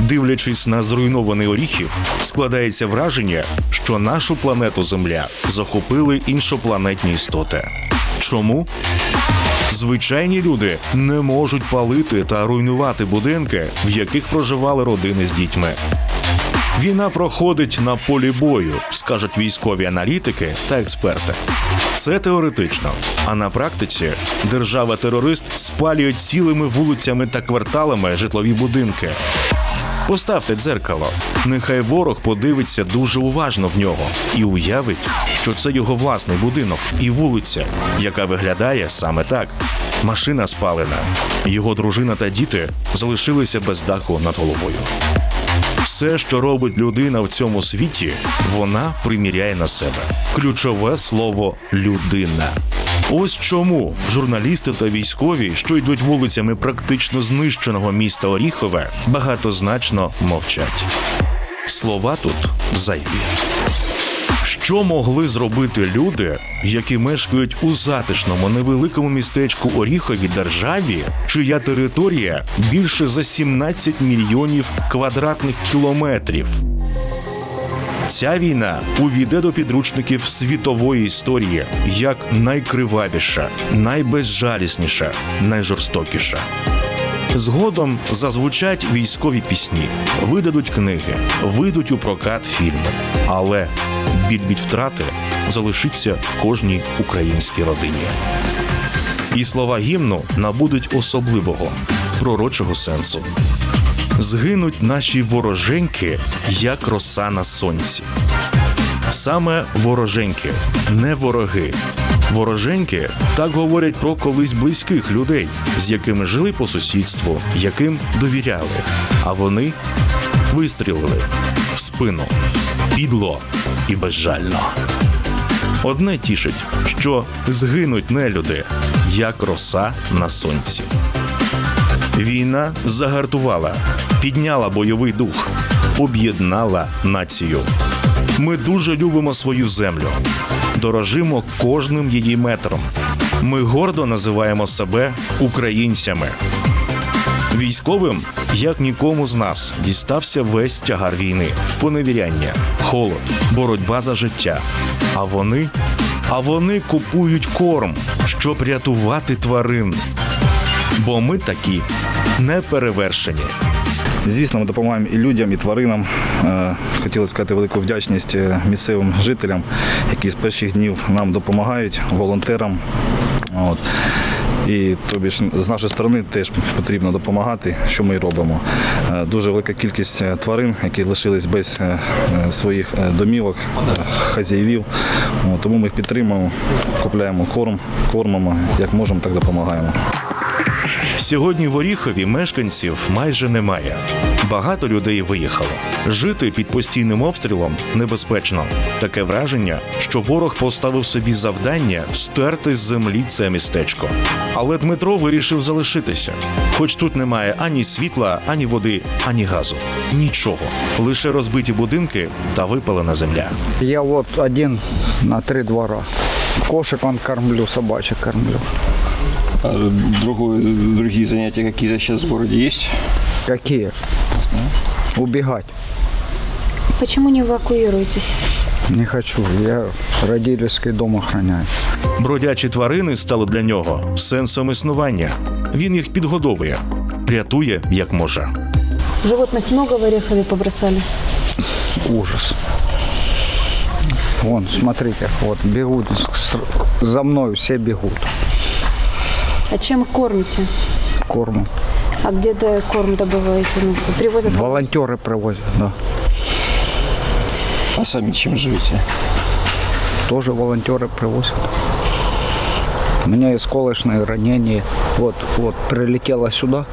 Дивлячись на зруйнований Оріхів, складається враження, що нашу планету Земля захопили іншопланетні істоти. Чому? Звичайні люди не можуть палити та руйнувати будинки, в яких проживали родини з дітьми. Війна проходить на полі бою, скажуть військові аналітики та експерти. Це теоретично. А на практиці держава-терорист спалює цілими вулицями та кварталами житлові будинки. Поставте дзеркало. Нехай ворог подивиться дуже уважно в нього і уявить, що це його власний будинок і вулиця, яка виглядає саме так. Машина спалена. Його дружина та діти залишилися без даху над головою. Все, що робить людина в цьому світі, вона приміряє на себе. Ключове слово людина. Ось чому журналісти та військові, що йдуть вулицями практично знищеного міста Оріхове, багатозначно мовчать. Слова тут зайві. Що могли зробити люди, які мешкають у затишному невеликому містечку Оріхові державі, чия територія більше за 17 мільйонів квадратних кілометрів? Ця війна увійде до підручників світової історії як найкривавіша, найбезжалісніша, найжорстокіша. Згодом зазвучать військові пісні, видадуть книги, вийдуть у прокат фільми. Але біль від втрати залишиться в кожній українській родині. І слова гімну набудуть особливого пророчого сенсу. Згинуть наші вороженьки, як роса на сонці. Саме вороженьки, не вороги. Вороженьки так говорять про колись близьких людей, з якими жили по сусідству, яким довіряли. А вони вистрілили в спину підло і безжально. Одне тішить, що згинуть нелюди, як роса на сонці. Війна загартувала, підняла бойовий дух, об'єднала націю. Ми дуже любимо свою землю, дорожимо кожним її метром. Ми гордо називаємо себе українцями. Військовим, як нікому з нас, дістався весь тягар війни, поневіряння, холод, боротьба за життя. А вони, а вони купують корм, щоб рятувати тварин. Бо ми такі неперевершені. Звісно, ми допомагаємо і людям, і тваринам. Е, Хотіли сказати велику вдячність е, місцевим жителям, які з перших днів нам допомагають, волонтерам. От. І тобі ж з нашої сторони теж потрібно допомагати, що ми і робимо. Е, Дуже велика кількість тварин, які лишились без своїх домівок, хазяївів. Тому ми їх підтримуємо, купляємо корм, кормимо, як можемо, так допомагаємо. Сьогодні в Оріхові мешканців майже немає. Багато людей виїхало. Жити під постійним обстрілом небезпечно. Таке враження, що ворог поставив собі завдання стерти з землі це містечко. Але Дмитро вирішив залишитися. Хоч тут немає ані світла, ані води, ані газу. Нічого. Лише розбиті будинки та випалена земля. Я вот один на три двора. Кошек он кормлю, собачек кормлю. Другое, другие занятия какие-то сейчас в городе есть? Какие? Не знаю. Убегать Почему не эвакуируетесь? не хочу. Я родительский дом охраняю. Бродячі тварини стали для нього сенсом існування. Він їх підгодовує, рятує як може. Животных много в Орехове побросали? Ужас. Вон, смотрите, вот бегут за мной, все бегут. А чем кормите? Корму. А где-то корм добываете? Ну, привозят? Волонтеры привозят, да. А сами чем живете? Тоже волонтеры привозят. У меня осколочное ранение. Вот, вот, прилетело сюда.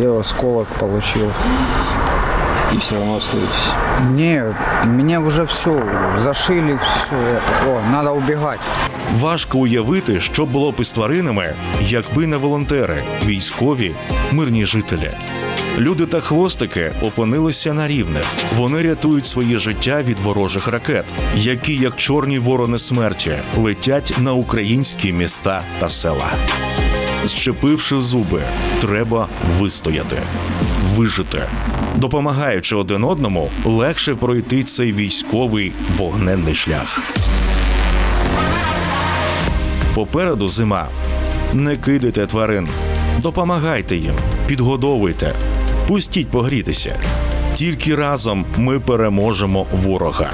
Я осколок получил. И все равно остаетесь. Не, меня уже все, зашили все. О, надо убегать. Важко уявити, що було б із тваринами, якби не волонтери, військові, мирні жителі. Люди та хвостики опинилися на рівних. Вони рятують своє життя від ворожих ракет, які, як чорні ворони смерті, летять на українські міста та села. Зчепивши зуби, треба вистояти. Вижити. Допомагаючи один одному, легше пройти цей військовий вогненний шлях. Попереду зима. Не кидайте тварин, допомагайте їм, підгодовуйте, пустіть погрітися. Тільки разом ми переможемо ворога.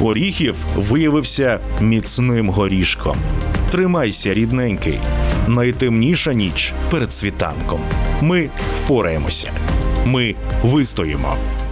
Оріхів виявився міцним горішком. Тримайся, рідненький. Найтемніша ніч перед світанком. Ми впораємося. Ми вистоїмо.